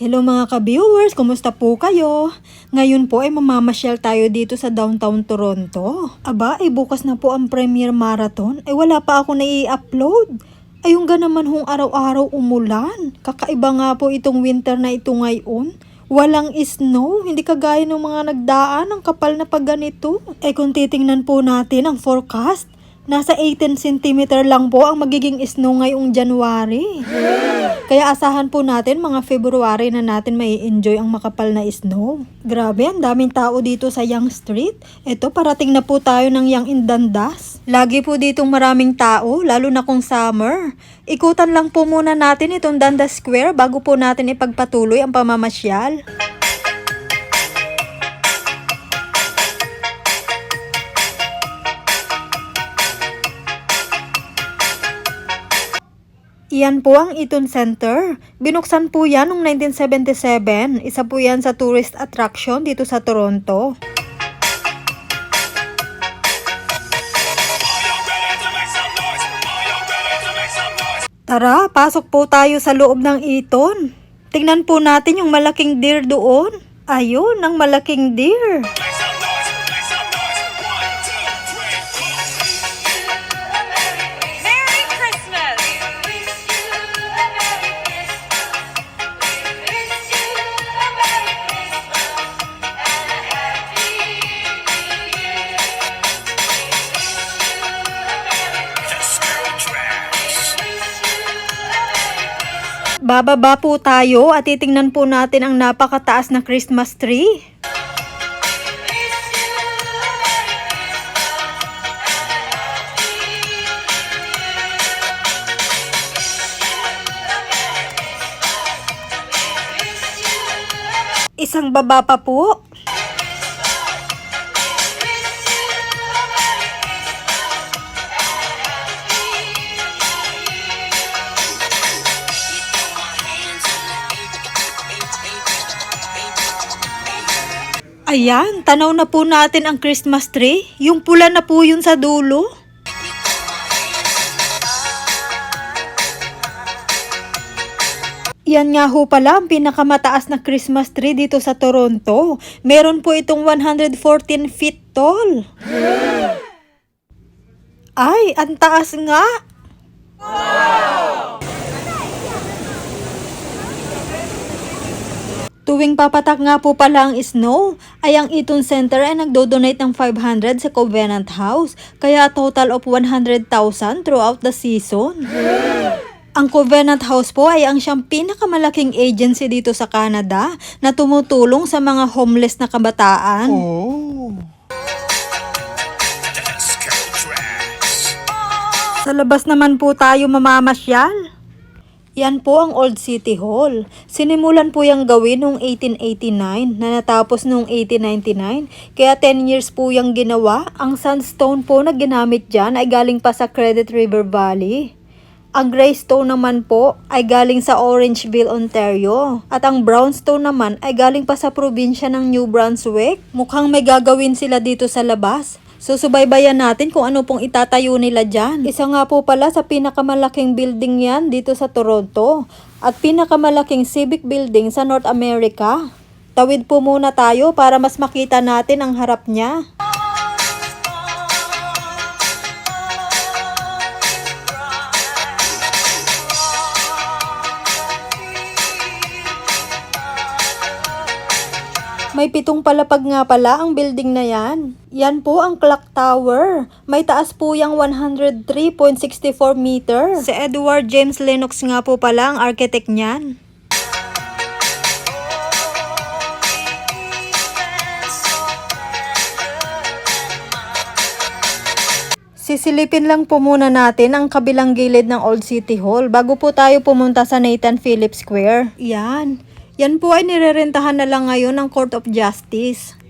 Hello mga ka-viewers, kumusta po kayo? Ngayon po ay mamamasyal tayo dito sa downtown Toronto. Aba, ay bukas na po ang premiere marathon. Ay wala pa ako na-i-upload. Ayun ga naman hong araw-araw umulan. Kakaiba nga po itong winter na ito ngayon. Walang snow, hindi kagaya ng mga nagdaan ang kapal na pag ganito. Eh kung titingnan po natin ang forecast, nasa 18 cm lang po ang magiging snow ngayong January. Kaya asahan po natin mga February na natin may enjoy ang makapal na snow. Grabe, ang daming tao dito sa Young Street. Ito, parating na po tayo ng Young Indandas. Lagi po ditong maraming tao, lalo na kung summer. Ikutan lang po muna natin itong Dundas Square bago po natin ipagpatuloy ang pamamasyal. Iyan po ang Eaton Center. Binuksan po yan noong 1977. Isa po yan sa tourist attraction dito sa Toronto. Tara, pasok po tayo sa loob ng Eaton. Tingnan po natin yung malaking deer doon. Ayun, ang malaking deer. Bababa po tayo at titingnan po natin ang napakataas na Christmas tree. Isang baba pa po. Ayan, tanaw na po natin ang Christmas tree. Yung pula na po yun sa dulo. Yan nga ho pala ang pinakamataas na Christmas tree dito sa Toronto. Meron po itong 114 feet tall. Ay, ang taas nga. Tuwing papatak nga po pala ang snow, ay ang Eaton Center ay nagdo-donate ng 500 sa Covenant House, kaya total of 100,000 throughout the season. Ang Covenant House po ay ang siyang pinakamalaking agency dito sa Canada na tumutulong sa mga homeless na kabataan. Sa labas naman po tayo mamamasyal. Yan po ang Old City Hall. Sinimulan po yung gawin noong 1889 na natapos noong 1899. Kaya 10 years po yung ginawa. Ang sandstone po na ginamit dyan ay galing pa sa Credit River Valley. Ang gray stone naman po ay galing sa Orangeville, Ontario. At ang brownstone naman ay galing pa sa probinsya ng New Brunswick. Mukhang may gagawin sila dito sa labas. Susubaybayan natin kung ano pong itatayo nila dyan. Isa nga po pala sa pinakamalaking building yan dito sa Toronto. At pinakamalaking civic building sa North America. Tawid po muna tayo para mas makita natin ang harap niya. May pitong palapag nga pala ang building na yan. Yan po ang clock tower. May taas po yung 103.64 meter. Si Edward James Lennox nga po pala ang architect niyan. Sisilipin lang po muna natin ang kabilang gilid ng Old City Hall bago po tayo pumunta sa Nathan Phillips Square. Yan. Yan po ay nirerentahan na lang ngayon ng Court of Justice.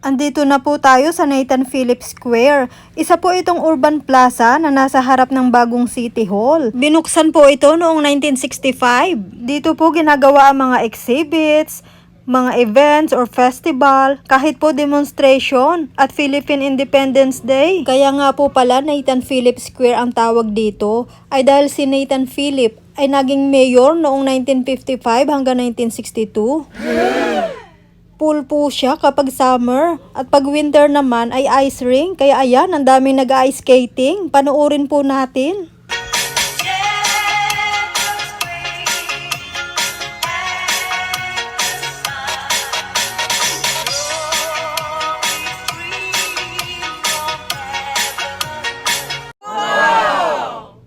Andito na po tayo sa Nathan Phillips Square. Isa po itong urban plaza na nasa harap ng bagong City Hall. Binuksan po ito noong 1965. Dito po ginagawa ang mga exhibits, mga events or festival, kahit po demonstration at Philippine Independence Day. Kaya nga po pala Nathan Philip Square ang tawag dito ay dahil si Nathan Philip ay naging mayor noong 1955 hanggang 1962. Pool po siya kapag summer at pag winter naman ay ice rink. Kaya ayan, ang daming nag-ice skating. Panoorin po natin.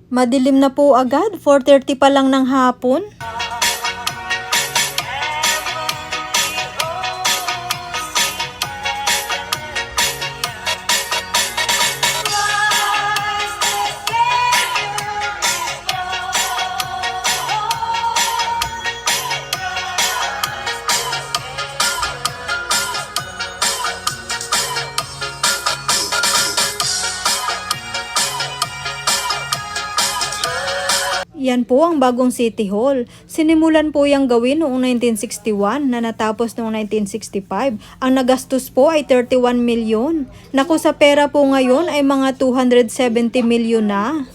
Madilim na po agad, 4.30 pa lang ng hapon. Yan po ang bagong City Hall. Sinimulan po yung gawin noong 1961 na natapos noong 1965. Ang nagastos po ay 31 milyon. Naku sa pera po ngayon ay mga 270 milyon na.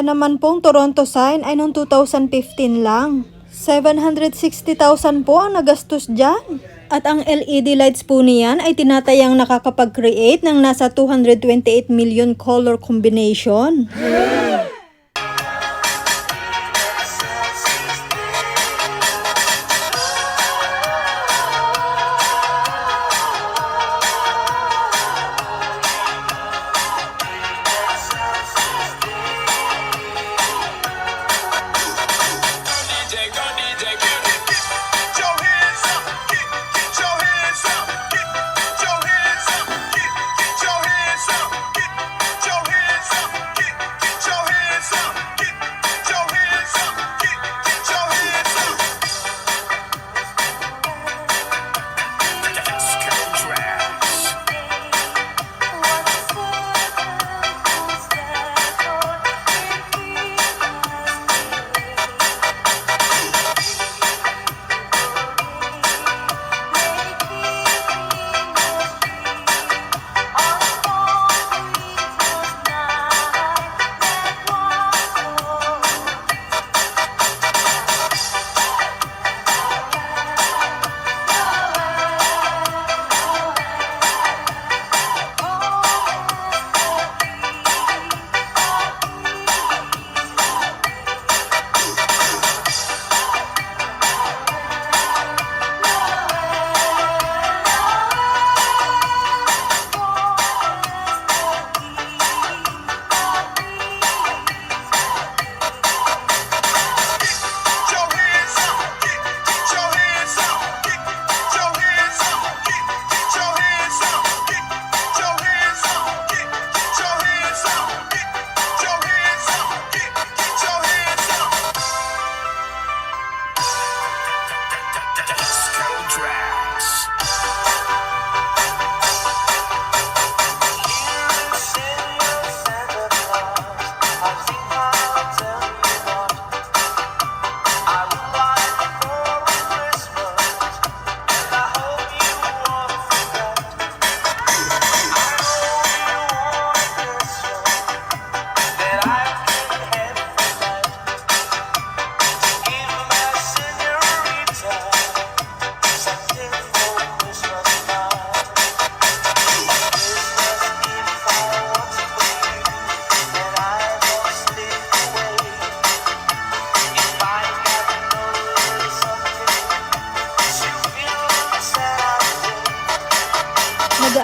Yan naman pong Toronto sign ay noong 2015 lang. 760,000 po ang nagastos dyan. At ang LED lights po niyan ay tinatayang nakakapag-create ng nasa 228 million color combination. DJ,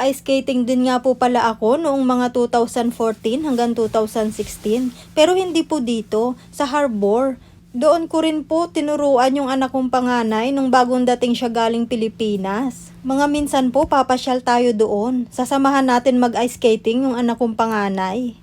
Nag-skating din nga po pala ako noong mga 2014 hanggang 2016. Pero hindi po dito, sa harbor. Doon ko rin po tinuruan yung anak kong panganay nung bagong dating siya galing Pilipinas. Mga minsan po papasyal tayo doon. Sasamahan natin mag-ice skating yung anak kong panganay.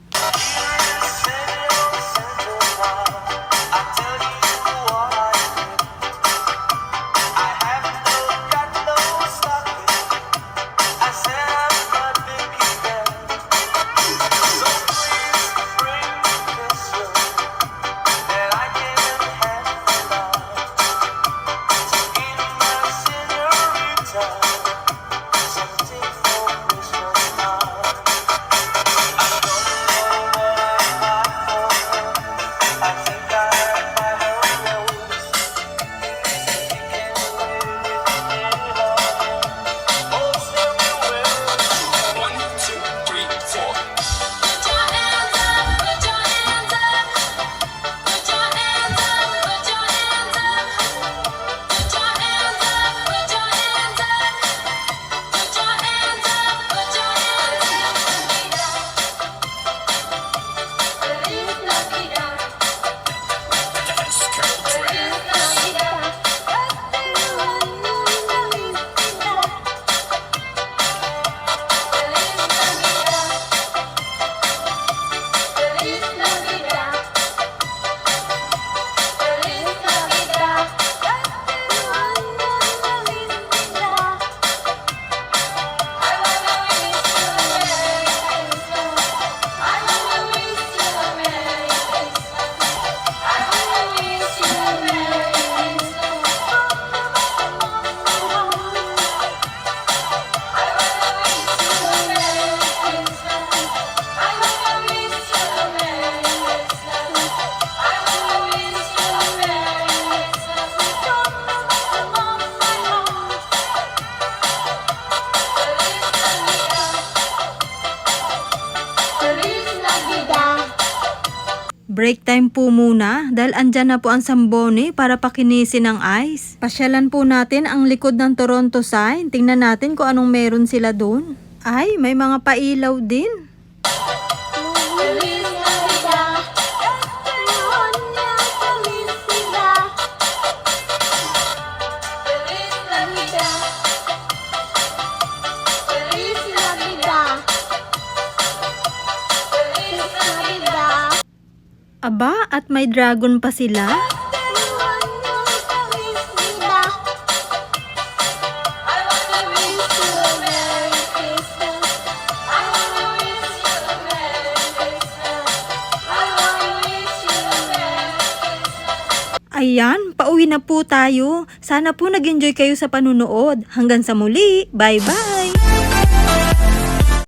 Break time po muna dahil andyan na po ang Samboni para pakinisin ng ice. Pasyalan po natin ang likod ng Toronto sign. Tingnan natin kung anong meron sila doon. Ay, may mga pailaw din. Aba, at may dragon pa sila. Ayan, pauwi na po tayo. Sana po nag-enjoy kayo sa panunood. Hanggang sa muli. Bye-bye!